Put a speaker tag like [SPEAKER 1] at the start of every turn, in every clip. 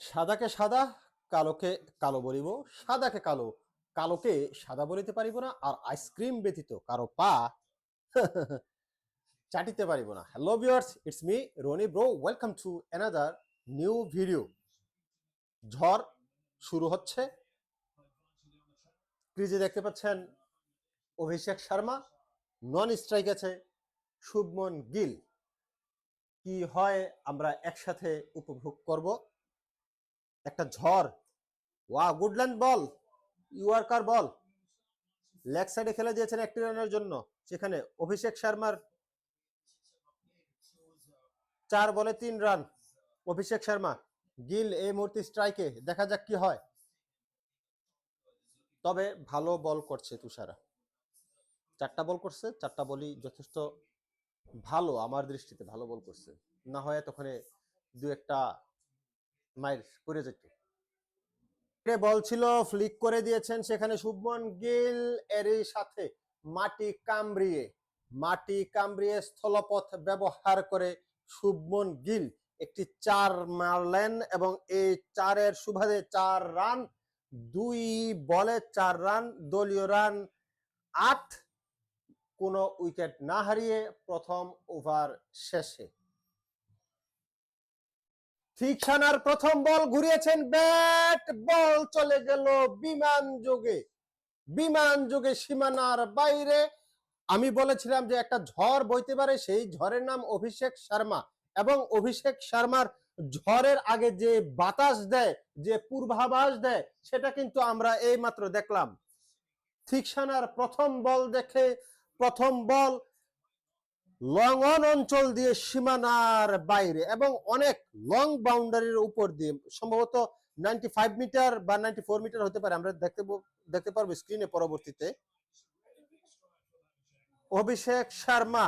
[SPEAKER 1] সাদাকে সাদা, কালোকে কালো বলিব। সাদাকে কালো, কালোকে সাদা বলিতে পারিব না আর আইসক্রিম ব্যতীত কারও পা চাটিতে পারিব না। Hello viewers it's me Rony bro welcome to another new video ঝড় শুরু হচ্ছে। ক্রিজে দেখতে পাচ্ছেন অভিষেক শর্মা নন স্ট্রাইক আছে, শুভমন গিল। কি হয় আমরা একসাথে উপভোগ করব। একটা ঝড়। ওয়া গুডল্যান্ড বল, ইউয়ার্কার বল। লেগ সাইডে খেলে দিয়েছেন একটি রানের জন্য, সেখানে অভিষেক শর্মার চার বলে তিন রান। অভিষেক শর্মা, গিল এই মুহূর্তে স্ট্রাইকে, দেখা যাক কি হয়। তবে ভালো বল করছে তুষারা। চারটা বল করছে, চারটা বলই যথেষ্ট ভালো, আমার দৃষ্টিতে ভালো বল করছে। না হয় তখন দু একটা মাইল করে যেত। বল ছিল, ফ্লিক করে দিয়েছেন সেখানে শুভমন গিল এরই সাথে। মাটি কামড়িয়ে মাটি কামড়িয়ে স্থলপথ ব্যবহার করে শুভমন গিল একটি চার মারলেন এবং এই চারের সুবাদে চার রান, দুই বলে চার রান, দলীয় রান আট, কোনো উইকেট না হারিয়ে প্রথম ওভার শেষে। ঠিকসানার প্রথম বল ঘুরিয়েছেন ব্যাট, বল চলে গেল বিমান যোগে। বিমান যোগে সীমানার বাইরে। আমি বলেছিলাম যে একটা ঝড় বইতে পারে, সেই ঝড়ের নাম অভিষেক শর্মা। এবং অভিষেক শর্মার ঝড়ের আগে যে বাতাস দেয়, যে পূর্বাভাস দেয়, সেটা কিন্তু আমরা এই মাত্র দেখলাম। ঠিকসানার প্রথম বল দেখে, প্রথম বল লং অন অঞ্চল দিয়ে সীমানার বাইরে এবং অনেক লং বাউন্ডারির উপর দিয়ে, সম্ভবত নাইনটি ফাইভ মিটার বা নাইনটি ফোর মিটার হতে পারে, আমরা দেখতে দেখতে পারব স্ক্রিনে পরবর্তীতে। অভিষেক শর্মা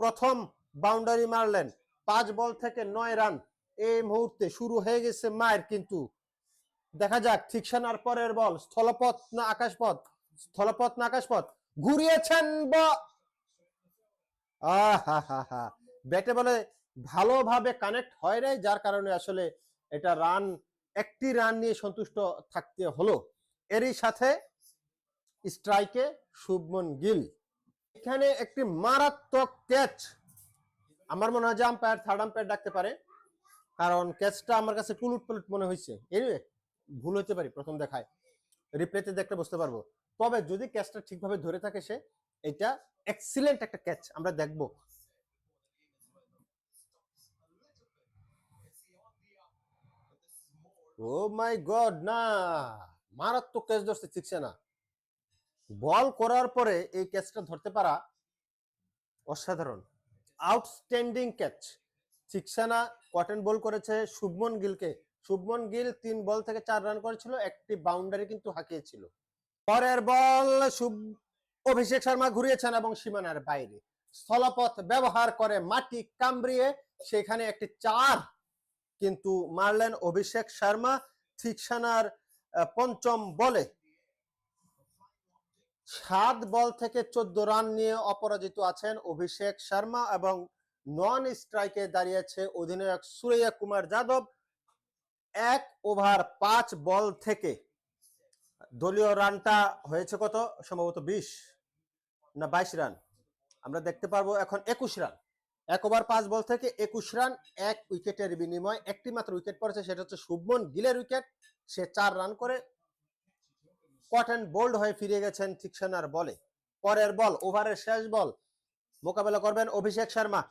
[SPEAKER 1] প্রথম বাউন্ডারি মারলেন, পাঁচ বল থেকে নয় রান। এই মুহূর্তে শুরু হয়ে গেছে মায়ের কিন্তু। দেখা যাক ঠিকসানার পরের বল, স্থলপথ না আকাশপথ? স্থলপথ না আকাশপথ? ঘুরিয়েছেন বা আহা ব্যাটে বলে ভালোভাবে কানেক্ট হয় নাই, যার কারণে আসলে এটা রান, একটি রান নিয়ে সন্তুষ্ট থাকতে হলো। এরই সাথে স্ট্রাইকে শুভমন গিল। এখানে একটি মারাত্মক ক্যাচ। আমার মনে হয় যে আম্পায়ার থার্ড আম্পায়ার ডাকতে পারে, কারণ ক্যাচটা আমার কাছে টুলুট পুলুট মনে হয়েছে। এনিওয়ে ভুল হতে পারি প্রথম দেখায়। রিপ্লেতে দেখলে বুঝতে পারব। তবে যদি ক্যাচটা ঠিকভাবে ধরে থাকে সে এটা এক্সিলেন্ট একটা ক্যাচ আমরা দেখব। ও মাই গড না, মারাত্মক ক্যাচ ধরছে ঠিকছে না বল করার পরে এই ক্যাচটা ধরতে পারা অসাধারণ। আউটস্ট্যান্ডিং ক্যাচ ঠিকসানা কটন বল করেছে শুভমন গিলকে। শুভমন গিল তিন বল থেকে চার রান করেছিল, একটি বাউন্ডারি কিন্তু হাঁকিয়েছিল। পরের বল শুভ অভিষেক শর্মা ঘুরিয়েছেন এবং সীমানার বাইরে। স্থলপথ ব্যবহার করে মাটি কামড়িয়ে সেখানে একটি চার কিন্তু মারলেন অভিষেক শর্মা ঠিকসানার আহ, পঞ্চম বলে। সাত বল থেকে চোদ্দ রান নিয়ে অপরাজিত আছেন অভিষেক শর্মা এবং নন স্ট্রাইকে দাঁড়িয়েছে অধিনায়ক সুরেয়া কুমার যাদব। এক ওভার পাঁচ বল থেকে। দলীয় রানটা হয়েছে কত? সম্ভবত বিশ। না বাইশ রান। আমরা দেখতে পারব এখন একুশ রান। এক ওভার পাঁচ বল থেকে একুশ রান, এক উইকেটের বিনিময়। একটি মাত্র উইকেট পড়েছে, সেটা হচ্ছে শুভমন গিলের উইকেট। সে চার রান করে কট অ্যান্ড বোল্ড হয়ে ফিরে গেছেন ঠিকসানার বলে। পরের বল, ওভারের শেষ বল। মোকাবেলা করবেন অভিষেক শর্মা।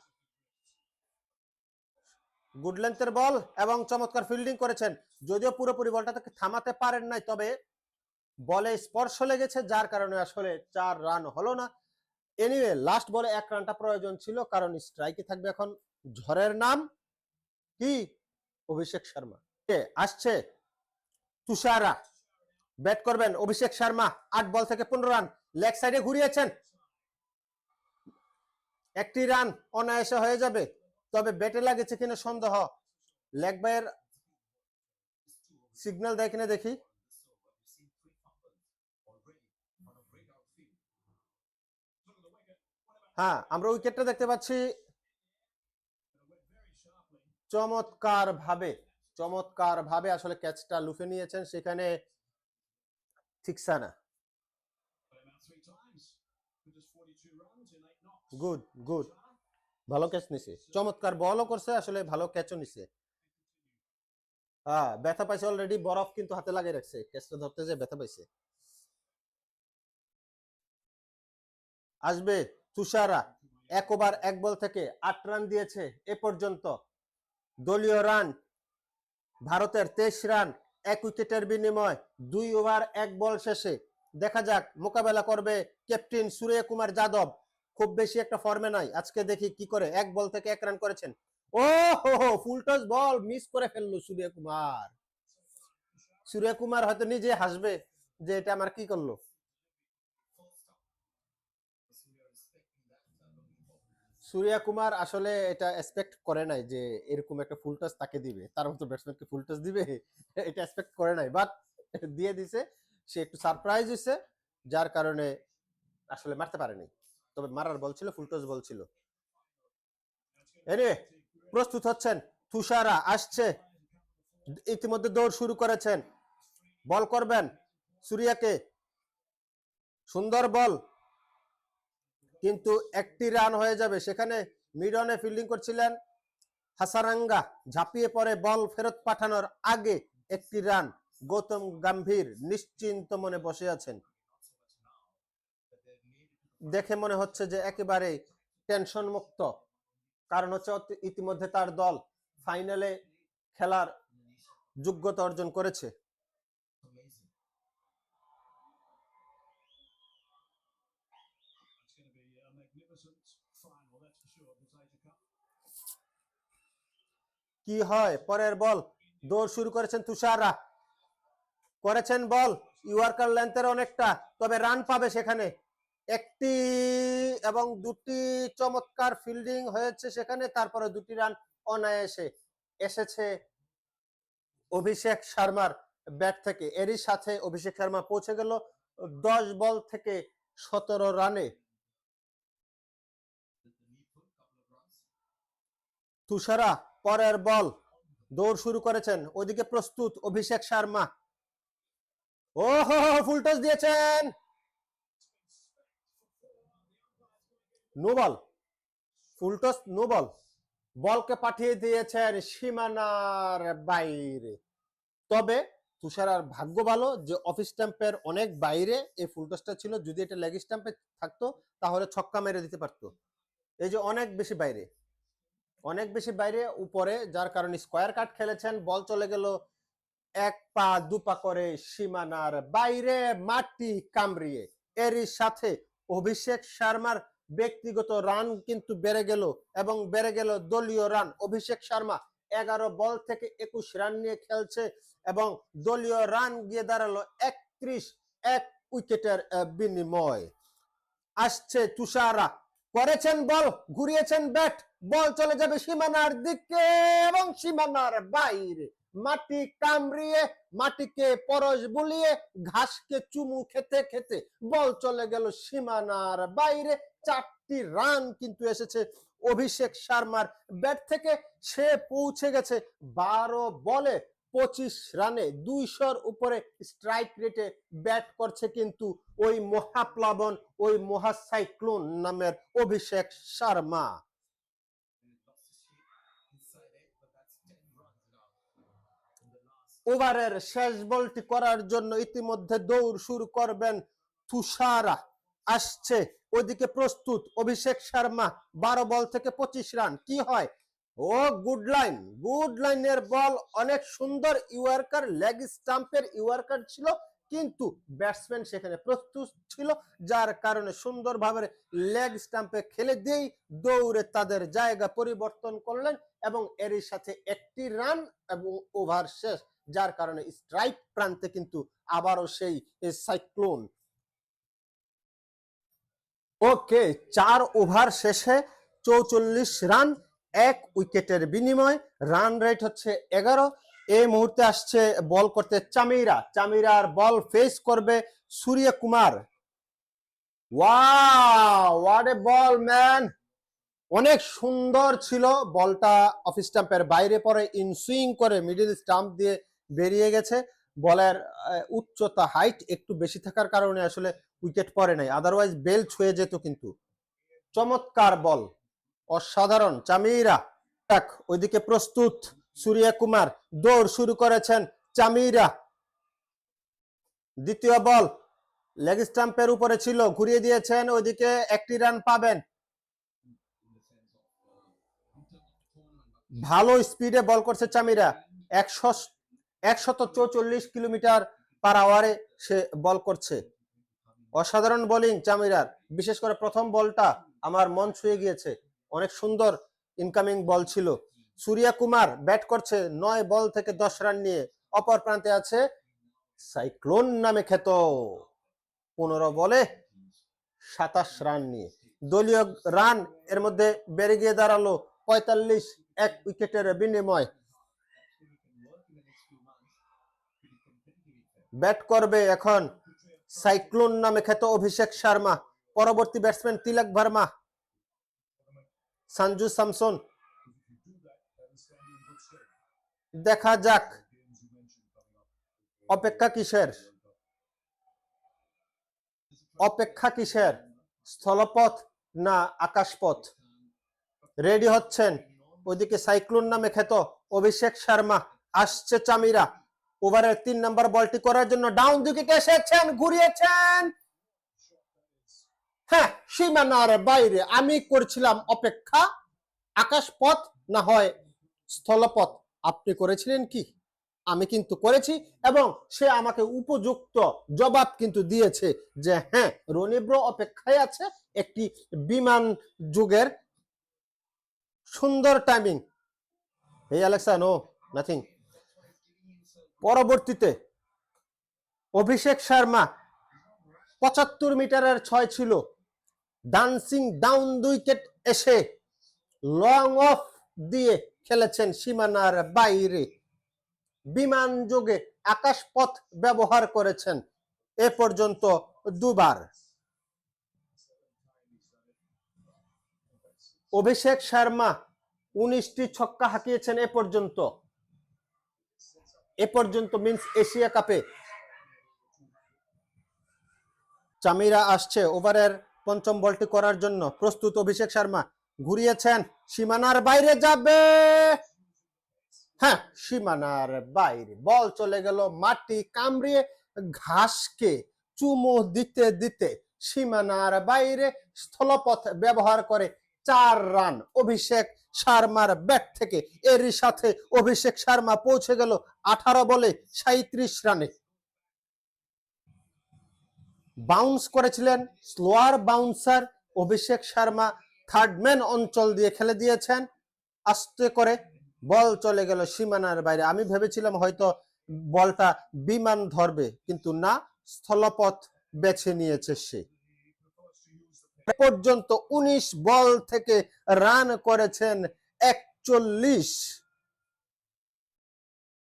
[SPEAKER 1] গুড লেন্থের বল এবং চমৎকার ফিল্ডিং করেছেন। যদিও পুরোপুরি বলটা থামাতে পারেন নাই, তবে বলে স্পর্শ লেগেছে, যার কারণে আসলে চার রান হলো না। এনিওয়ে লাস্ট বলে এক রানটা প্রয়োজন ছিল, কারণ স্ট্রাইকে থাকবে এখন। ঝড়ের নাম কি? অভিষেক শর্মা। আসছে তুষারা। ব্যাট করবেন অভিষেক শর্মা। আট বল থেকে পনেরো রান। লেগ সাইডে ঘুরিয়েছেন। একটি রান অনায়াসে হয়ে যাবে, তবে ব্যাটে লাগেছে কিনা সন্দেহ। লেগ বাইয়ের সিগন্যাল দেয় কিনা দেখি। হ্যাঁ আমরা উইকেটটা দেখতে পাচ্ছি। চমৎকার ভাবে চমৎকার ভাবে আসলে ক্যাচটা লুফে নিয়েছেন সেখানে থিকসানা গুড গুড ভালো ক্যাচ নিছে। চমৎকার বলও করছে, আসলে ভালো ক্যাচও নিছে। হ্যাঁ ব্যথা পাইছে অলরেডি বরফ কিন্তু হাতে লাগিয়ে রাখছে। ক্যাচটা ধরতে যে ব্যথা পাইছে। আসবে। তুষারা এক ওভার এক বল থেকে আট রান দিয়েছে এ পর্যন্ত। দলীয় রান, ভারতের তেইশ রান, এক উইকেটের বিনিময়, দুই ওভার এক বল শেষে। দেখা যাক, মোকাবেলা করবে ক্যাপ্টেন সূর্য কুমার যাদব। খুব বেশি একটা ফর্মে নাই। আজকে দেখি কি করে এক বল থেকে এক রান করেছেন। ও হো হো ফুল টস বল মিস করে ফেলল সূর্য কুমার সূর্য কুমার হয়তো নিজে হাসবে যে এটা আমার কি করল? সূর্য কুমার আসলে এটা এক্সপেক্ট করে নাই যে এরকম একটা ফুল টাচ তাকে দিবে। তার মতো ব্যাটসম্যানকে ফুল টাচ দিবে, এটা এক্সপেক্ট করে নাই। বাট দিয়ে দিছে, সে একটু সারপ্রাইজ হয়েছে যার কারণে আসলে মারতে পারেনি। তবে মারার বল ছিল ফুল টস বল ছিল। এনে, প্রস্তুত হচ্ছেন, তুষারা আসছে। ইতিমধ্যে দৌড় শুরু করেছেন। বল করবেন সূর্যাকে। সুন্দর বল কিন্তু একটি রান হয়ে যাবে। সেখানে মিডনে ফিল্ডিং করছিলেন হাসারাঙ্গা। ঝাঁপিয়ে পড়ে বল ফেরত পাঠানোর আগে একটি রান। গৌতম গম্ভীর নিশ্চিন্ত মনে বসে আছেন। দেখে মনে হচ্ছে যে একেবারে টেনশন মুক্ত। কারণ হচ্ছে ইতিমধ্যে তার দল ফাইনালে খেলার যোগ্যতা অর্জন করেছে। কি হয়? পরের বল। দৌড় শুরু করেছেন তুষারা করেছেন বল। ইউয়ার্কার লেন্থের অনেকটা। তবে রান পাবে সেখানে। একটি এবং দুটি চমৎকার ফিল্ডিং হয়েছে সেখানে। তারপরে দুটি রান অনায়াসে এসেছে অভিষেক শর্মার ব্যাট থেকে। এরই সাথে অভিষেক শর্মা পৌঁছে গেল দশ বল থেকে সতেরো রানে। তুষারা পরের বল। দৌড় শুরু করেছেন। ওইদিকে প্রস্তুত অভিষেক শর্মা। ও হো ফুল টস দিয়েছেন। No ball. Full toss, no ball. বলকে পাঠিয়ে দিয়েছেন সীমানার বাইরে। তবে তুষার আর ভাগ্য ভালো যে অফিস স্ট্যাম্পের অনেক বাইরে এই ফুল টসটা ছিল। যদি এটা লেগ স্ট্যাম্পে থাকতো, তাহলে ছক্কা মেরে দিতে পারতো। এই যে অনেক বেশি বাইরে। অনেক বেশি বাইরে, উপরে, যার কারণে স্কোয়ার কাট খেলেছেন। বল চলে গেল এক পা, দু পা করে সীমানার বাইরে, মাটি কামড়িয়ে। এরই সাথে অভিষেক শর্মার ব্যক্তিগত রান কিন্তু বেড়ে গেল এবং বেড়ে গেল দলীয় রান অভিষেক শর্মা এগারো বল থেকে একুশ রান নিয়ে খেলছে এবং দলীয় রান গিয়ে দাঁড়াল একত্রিশ, এক উইকেটের বিনিময়। আসছে তুষারা। করেছেন বল, ঘুরিয়েছেন ব্যাট বল চলে যাবে সীমানার দিকে এবং সীমানার বাইরে। মাটি কামড়িয়ে, মাটিকে পরশ বুলিয়ে, ঘাসকে চুমু খেতে খেতে বল চলে গেল সীমানার বাইরে। চারটি রান কিন্তু এসেছে অভিষেক শর্মার ব্যাট থেকে। সে পৌঁছে গেছে বারো বলে পঁচিশ রানে। দুইশোর উপরে স্ট্রাইক রেটে ব্যাট করছে কিন্তু ওই মহাপ্লাবন, ওই মহাসাইক্লোন নামের অভিষেক শর্মা। ওভারের শেষ বলটি করার জন্য ইতিমধ্যে দৌড় শুরু করবেন তুষারা। আসছে। ওইদিকে প্রস্তুত অভিষেক শর্মা, বারো বল থেকে পঁচিশ রান। কি হয়? ও গুড লাইন গুড লাইনের বল অনেক সুন্দর ইউয়ার্কার লেগ স্টাম্পের ইউয়ার্কার ছিল, কিন্তু ব্যাটসম্যান সেখানে প্রস্তুত ছিল, যার কারণে সুন্দরভাবে লেগ স্টাম্পে খেলে দিয়েই দৌড়ে তাদের জায়গা পরিবর্তন করলেন এবং এরই সাথে একটি রান এবং ওভার শেষ। যার কারণে স্ট্রাইক প্রান্তে কিন্তু আবারও সেই সাইক্লোন ওকে চার ওভার শেষে চৌচল্লিশ রান এক উইকেটের বিনিময় রান রেট হচ্ছে এগারো। এই মুহূর্তে আসছে বল করতে চামিরা। চামিরার বল ফেস করবে সূর্য কুমার এ বল ম্যান অনেক সুন্দর ছিল। বলটা অফ স্টাম্পের বাইরে পরে ইন সুইং করে মিডিল স্টাম্প দিয়ে বেরিয়ে গেছে। বলের উচ্চতা হাইট একটু বেশি থাকার কারণে আসলে উইকেট পড়ে নাই। আদারওয়াইজ বেল ছুঁয়ে যেত কিন্তু। চমৎকার বল অসাধারণ। চামিরা ওইদিকে প্রস্তুত। সূর্য কুমার, দৌড় শুরু করেছেন চামিরা। দ্বিতীয় বল লেগ স্টাম্পের উপরে ছিল, ঘুরিয়ে দিয়েছেন, ওইদিকে একটি রান পাবেন। ভালো স্পিডে বল করছে চামিরা। একশো একশত চৌচল্লিশ কিলোমিটার পার আওয়ারে সে বল করছে। অসাধারণ বোলিং চামিরার বিশেষ করে প্রথম বলটা আমার মন ছুঁয়ে গিয়েছে। অনেক সুন্দর ইনকামিং বল ছিল। সূর্যা কুমার ব্যাট করছে নয় বল থেকে দশ রান নিয়ে। অপর প্রান্তে আছে সাইক্লোন নামে খ্যাত। পনেরো বলে সাতাশ রান নিয়ে। দলীয় রান এর মধ্যে বেড়ে গিয়ে দাঁড়াল পঁয়তাল্লিশ এক উইকেটের বিনিময়। ব্যাট করবে এখন সাইক্লোন নামে খ্যাত অভিষেক শর্মা, পরবর্তী ব্যাটসম্যান তিলক ভার্মা, সঞ্জু স্যামসন। দেখা যাক, অপেক্ষা কিসের? অপেক্ষা কিসের? স্থলপথ না আকাশপথ? রেডি হচ্ছেন, ওইদিকে সাইক্লোন নামে খ্যাত অভিষেক শর্মা, আসছে চামিরা। ওভারের তিন নম্বর বলটি করার জন্য ডাউন উইকেটে এসেছেন, ঘুরিয়েছেন। হ্যাঁ সীমানার বাইরে। আমি করছিলাম অপেক্ষা। আকাশপথ না হয় স্থলপথ। আপনি করেছিলেন কি? আমি কিন্তু করেছি এবং সে আমাকে উপযুক্ত জবাব কিন্তু দিয়েছে যে হ্যাঁ রনিব্র অপেক্ষায় আছে একটি বিমান যুগের সুন্দর টাইমিং এই অ্যালেক্সা নো নাথিং পরবর্তীতে অভিষেক শর্মা পঁচাত্তর মিটারের ছয় ছিল। ডান্সিং ডাউন উইকেট এসে লং অফ দিয়ে খেলেছেন সীমানার বাইরে। বিমান যোগে আকাশপথ ব্যবহার করেছেন এ পর্যন্ত দুবার। অভিষেক শর্মা উনিশটি ছক্কা হাঁকিয়েছেন এ পর্যন্ত। এ পর্যন্ত মিন্স এশিয়া কাপে চামিরা আসছে ওভারের পঞ্চম বলটি করার জন্য। প্রস্তুত অভিষেক শর্মা। ঘুরিয়েছেন সীমানার বাইরে যাবে। হ্যাঁ সীমানার বাইরে। বল চলে গেল মাটি কামড়িয়ে ঘাসকে চুমু দিতে দিতে সীমানার বাইরে স্থলপথ ব্যবহার করে চার রান। অভিষেক শর্মার ব্যাট থেকে। এরই সাথে অভিষেক শর্মা পৌঁছে গেল আঠারো বলে সাঁত্রিশ রানে। বাউন্স করেছিলেন slower bouncer Abhishek Sharma. Third man অঞ্চল দিয়ে খেলে দিয়েছেন। আস্তে করে বল চলে গেল সীমানার বাইরে। আমি ভেবেছিলাম হয়তো বলটা বিমান ধরবে, কিন্তু না, স্থলপথ বেছে নিয়েছে সে। পর্যন্ত উনিশ বল থেকে রান করেছেন একচল্লিশ।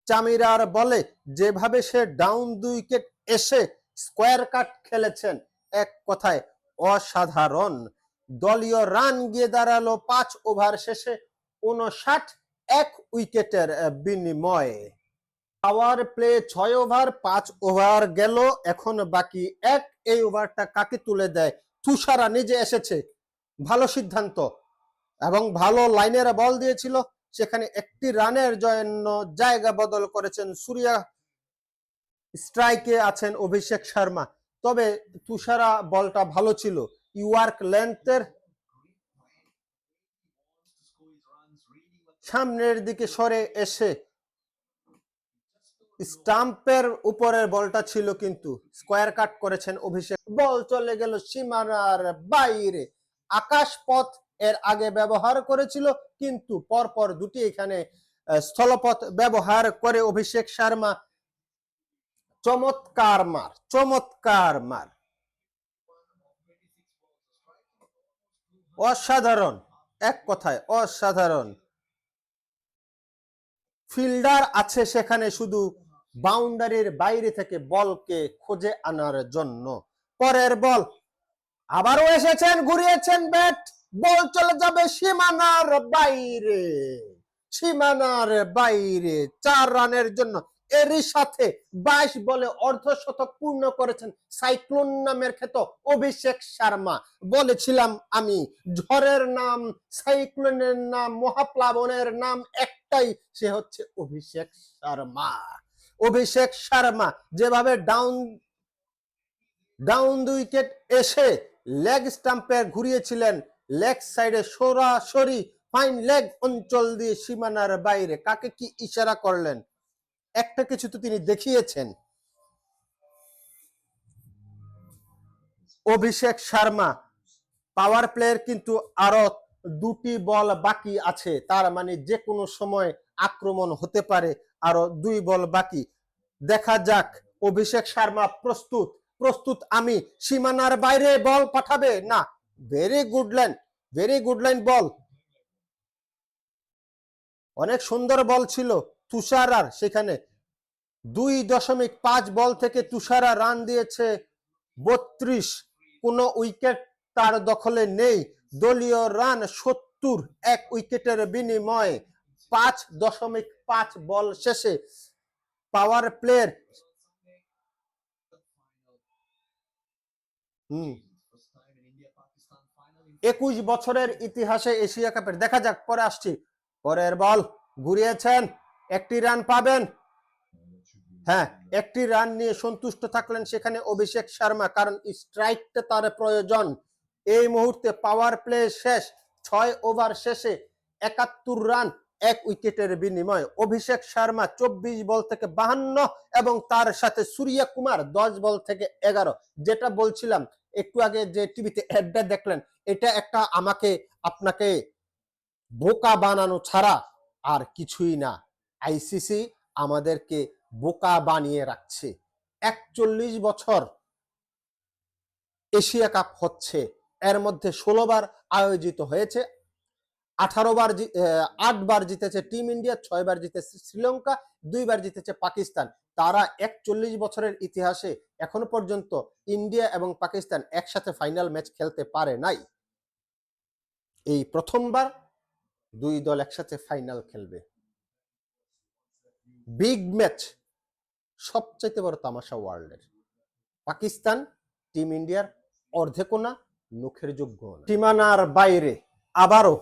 [SPEAKER 1] চামিরার বলে যেভাবে সে ডাউন উইকেট এসে স্কোয়ার কাট খেলেছেন, এক কথায় অসাধারণ। দলীয় রান গিয়ে দাঁড়াল পাঁচ ওভার শেষে উনষাট এক উইকেটের বিনিময়ে। পাওয়ার প্লে ছয় ওভার, পাঁচ ওভার গেল, এখন বাকি এক। এই ওভারটা কাকে তুলে দেয় তুষারা নিজে এসেছে। ভালো সিদ্ধান্ত এবং ভালো লাইনের বল দিয়েছিল। সেখানে একটি রানের জন্য জায়গা বদল করেছেন সূর্যা। স্ট্রাইকে আছেন অভিষেক শর্মা। তবে তুষারা বলটা ভালো ছিল। ইউয়ার্ক লেন্থের সামনের দিকে সরে এসে স্টাম্পের উপরের বলটা ছিল কিন্তু স্কোয়ার কাট করেছেন অভিষেক। বল চলে গেল সীমানার বাইরে। আকাশ পথ এর আগে ব্যবহার করেছিল, কিন্তু পরপর দুটি এখানে স্থলপথ ব্যবহার করে অভিষেক শর্মা চমৎকার মার চমৎকার মার। অসাধারণ, এক কথায় অসাধারণ। ফিল্ডার আছে সেখানে শুধু বাউন্ডারির বাইরে থেকে বলকে খুঁজে আনার জন্য। পরের বল, আবারও এসেছেন, ঘুরিয়েছেন ব্যাট, বল চলে যাবে সীমানার বাইরে। সীমানার বাইরে, চার রানের জন্য। এরই সাথে বাইশ বলে অর্ধশতক পূর্ণ করেছেন সাইক্লোন নামের খ্যাত অভিষেক শর্মা। বলেছিলাম আমি, ঝড়ের নাম, সাইক্লোনের নাম, মহাপ্লাবনের নাম একটাই, সে হচ্ছে অভিষেক শর্মা। অভিষেক শর্মা যেভাবে ডাউন ডাউন উইকেট এসে লেগ স্টাম্পে ঘুরিয়েছিলেন লেগ সাইডে সরাসরি ফাইন লেগ অঞ্চল দিয়ে সীমানার বাইরে। কাকে কি ইশারা করলেন? একটা কিছু তো তিনি দেখিয়েছেন। অভিষেক শর্মা পাওয়ার প্লেয়ার কিন্তু আরও দুটি বল বাকি আছে। তার মানে যে কোনো সময় আক্রমণ হতে পারে। আরও দুই বল বাকি। দেখা যাক, অভিষেক শর্মা প্রস্তুত। প্রস্তুত আমি। সীমানার বাইরে বল পাঠাবে? না। Very good line very good line ball অনেক সুন্দর বল ছিল তুষারার সেখানে। দুই দশমিক পাঁচ বল থেকে তুষারা রান দিয়েছে। বত্রিশ। কোনো উইকেট তার দখলে নেই। দলীয় রান সত্তর, এক উইকেটের বিনিময়ে পাঁচ দশমিক পাঁচ বল শেষে পাওয়ার প্লেয়ার একুশ বছরের ইতিহাসে এশিয়া কাপের, দেখা যাক, পরে আসছি। পরের বল, ঘুরিয়েছেন, একটি রান পাবেন। হ্যাঁ একটি রান নিয়ে সন্তুষ্ট থাকলেন সেখানে অভিষেক শর্মা, কারণ স্ট্রাইকটা তার প্রয়োজন। এই মুহূর্তে পাওয়ার প্লে শেষ। ছয় ওভার শেষে একাত্তর রান এক উইকেটের বিনিময়। অভিষেক শর্মা চব্বিশ বল থেকে বাহান্ন এবং তার সাথে সূর্য কুমার দশ বল থেকে এগারো। যেটা বলছিলাম, একটু আগে যে টিভিতে অ্যাডটা দেখলেন, এটা একটা আমাকে, আপনাকে বোকা বানানো ছাড়া আর কিছুই না। আইসিসি আমাদেরকে বোকা বানিয়ে রাখছে। একচল্লিশ বছর এশিয়া কাপ হচ্ছে। এর মধ্যে ষোলো বার আয়োজিত হয়েছে। আঠারো বার জি- আহ, আট বার জিতেছে টিম ইন্ডিয়া ছয় বার জিতেছে শ্রীলঙ্কা দুইবার জিতেছে পাকিস্তান। তারা একচল্লিশ বছরের ইতিহাসে এখনও পর্যন্ত ইন্ডিয়া এবং পাকিস্তান একসাথে ফাইনাল ম্যাচ খেলতে পারে নাই। এই প্রথমবার দুই দল একসাথে ফাইনাল খেলবে। বিগ ম্যাচ সবচাইতে বড় তামাশা ওয়ার্ল্ডের। পাকিস্তান টিম ইন্ডিয়ার অর্ধেকও না মুখের যোগ্য সীমানার বাইরে আবারও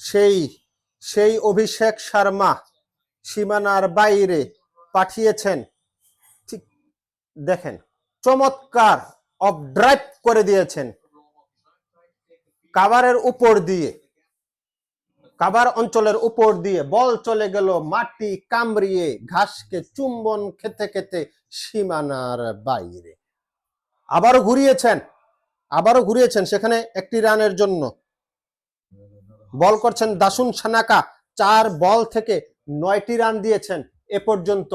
[SPEAKER 1] সেই সেই অভিষেক শর্মা সীমানার বাইরে পাঠিয়েছেন। ঠিক, দেখেন, চমৎকার অফ ড্রাইভ করে দিয়েছেন। কাভারের উপর দিয়ে কাবার অঞ্চলের উপর দিয়ে বল চলে গেল, মাটি কামড়িয়ে ঘাসকে চুম্বন খেতে খেতে সীমানার বাইরে। আবারও ঘুরিয়েছেন আবারও ঘুরিয়েছেন সেখানে একটি রানের জন্য। বল করছেন দাসুন সানাকা, চার বল থেকে নয়টি রান দিয়েছেন এ পর্যন্ত।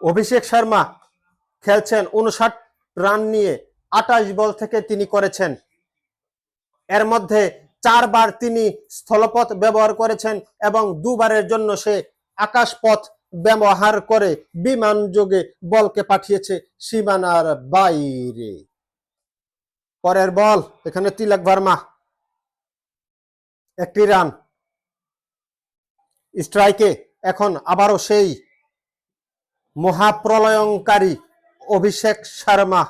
[SPEAKER 1] অভিষেক শর্মা খেলছেন উনষাট রান নিয়ে আটাশ বল থেকে তিনি করেছেন। এর মধ্যে চারবার তিনি স্থলপথ ব্যবহার করেছেন এবং দুবারের জন্য সে আকাশপথ ব্যবহার করে বিমান যোগে বলকে পাঠিয়েছে সীমানার বাইরে। পরের বল, এখানে তিলক ভার্মা একটি রান। স্ট্রাইকে এখন আবারও সেই মহাপ্রলয়ঙ্কারী অভিষেক শর্মা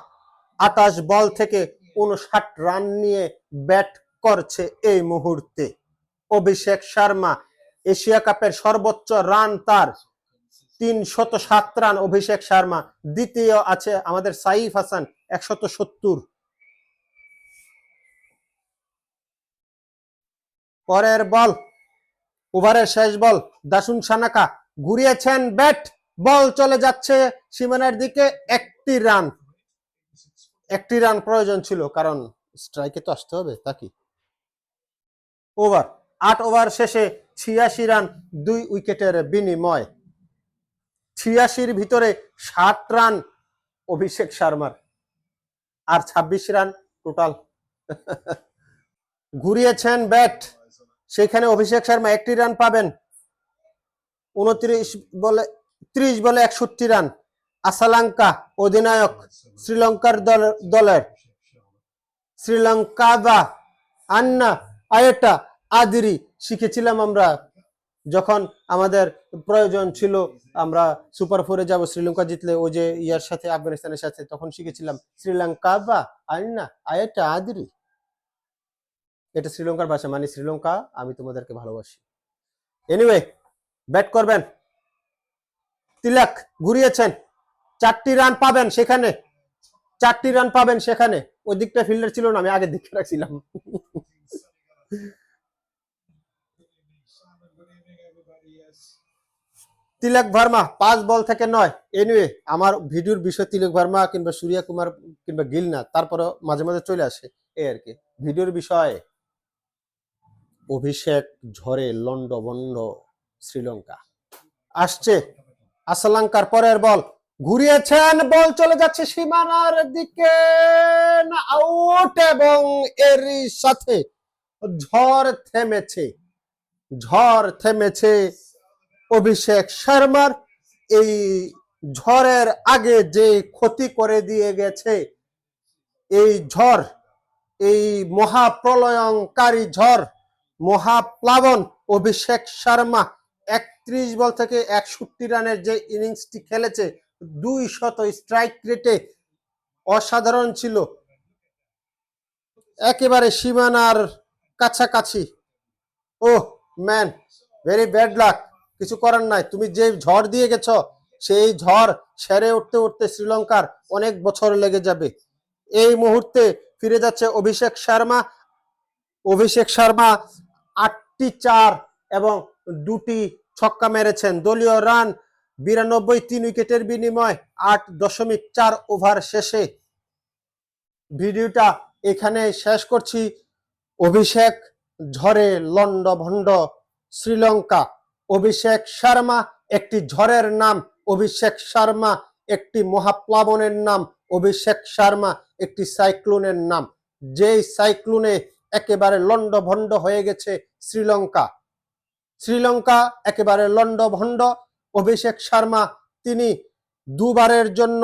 [SPEAKER 1] আটাশ বল থেকে উনষাট রান নিয়ে ব্যাট করছে এই মুহূর্তে। অভিষেক শর্মা এশিয়া কাপের সর্বোচ্চ রান তার। তিন শত সাত রান অভিষেক শর্মা, দ্বিতীয় আছে আমাদের সাইফ হাসান একশত সত্তর পরের বল, ওভারের শেষ বল, দাসুন সানাকা, ঘুরিয়েছেন ব্যাট, বল চলে যাচ্ছে সীমানার দিকে, একটি রান। একটি রান প্রয়োজন ছিল, কারণ স্ট্রাইকে তো আসতে হবে, তা কি? ওভার, আট ওভার শেষে ছিয়াশি রান, দুই উইকেটের বিনিময়। ছিয়াশির ভিতরে সাত রান অভিষেক শর্মার। আর ছাব্বিশ রান টোটাল। ঘুরিয়েছেন ব্যাট। সেখানে অভিষেক শর্মা একটি রান পাবেন। উনত্রিশ বলে, ত্রিশ বলে একষট্টি রান। আসালাঙ্কা অধিনায়ক শ্রীলঙ্কার দল- দলের। শ্রীলঙ্কাদা আন্না আয়েটা আদিরি শিখেছিলাম আমরা যখন আমাদের প্রয়োজন ছিল, আমরা সুপার ফোরে যাব, শ্রীলঙ্কা জিতলে ওই যে ইয়ার সাথে, আফগানিস্তানের সাথে, তখন শিখেছিলাম শ্রীলঙ্কাদা আন্না, আয়েটা আদিরি। এটা শ্রীলঙ্কার ভাষা মানে শ্রীলঙ্কা আমি তোমাদেরকে ভালোবাসি। এনিওয়ে ব্যাট করবেন। তিলক, ঘুরিয়েছেন। চারটি রান পাবেন সেখানে। চারটি রান পাবেন সেখানে। ওই দিকটা ফিল্ডার ছিল না, আমি আগের দিকটা রাখছিলাম। তিলক ভার্মা, পাঁচ বল থেকে নয়। এনিওয়ে আমার ভিডিওর বিষয় তিলক ভার্মা কিংবা সূর্য কুমার কিংবা গিল না তারপরে মাঝে মাঝে চলে আসে, এই আর কি। ভিডিওর বিষয়, অভিষেক ঝরে লন্ড বন্ড শ্রীলঙ্কা। আসছে আসলাঙ্কার পরের বল। ঘুরিয়েছেন, বল চলে যাচ্ছে সীমানার দিকে। আউট এবং এরই সাথে ঝড় থেমেছে ঝড় থেমেছে। অভিষেক শর্মার এই ঝড়ের আগে যে ক্ষতি করে দিয়ে গেছে, এই ঝড়, এই মহাপ্রলয়ঙ্কারী ঝড়, মহাপ্লাবন, অভিষেক শর্মা একত্রিশ বল থেকে একষট্টি রানের যে ইনিংসটি খেলেছে দুই শত স্ট্রাইক রেটে অসাধারণ ছিল। একেবারে সীমানার কাছাকাছি। Oh man, very bad luck. কিছু করার নাই। তুমি যে ঝড় দিয়ে গেছ, সেই ঝড় সেরে উঠতে উঠতে শ্রীলঙ্কার অনেক বছর লেগে যাবে। এই মুহূর্তে ফিরে যাচ্ছে অভিষেক শর্মা। অভিষেক শর্মা আটটি চার এবং দুটি ছক্কা মেরেছেন। দলীয় রান বিরানব্বই তিন উইকেটের বিনিময় আট দশমিক চার ওভার শেষে। ভিডিওটা এখানে শেষ করছি। অভিষেক ঝড়ে লন্ড ভণ্ড শ্রীলঙ্কা। অভিষেক শর্মা একটি ঝড়ের নাম, অভিষেক শর্মা একটি মহাপ্লাবনের নাম, অভিষেক শর্মা একটি সাইক্লোনের নাম। যেই সাইক্লোনে একেবারে লন্ড ভন্ড হয়ে গেছে শ্রীলঙ্কা। শ্রীলঙ্কা একেবারে লন্ড ভন্ড অভিষেক শর্মা তিনি দুবারের জন্য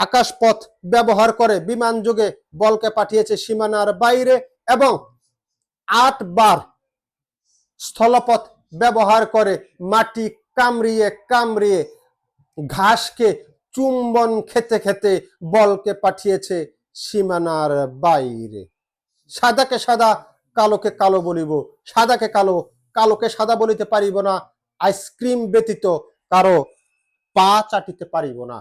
[SPEAKER 1] আকাশপথ ব্যবহার করে বিমান যোগে বলকে পাঠিয়েছে সীমানার বাইরে এবং আটবার স্থলপথ ব্যবহার করে মাটি কামড়িয়ে কামড়িয়ে ঘাসকে চুম্বন খেতে খেতে বলকে পাঠিয়েছে সীমানার বাইরে। সাদাকে সাদা, কালোকে কালো বলিব। সাদাকে কালো, কালোকে সাদা বলিতে পারিব না। আইসক্রিম ব্যতীত কারও পা চাটিতে পারিব না।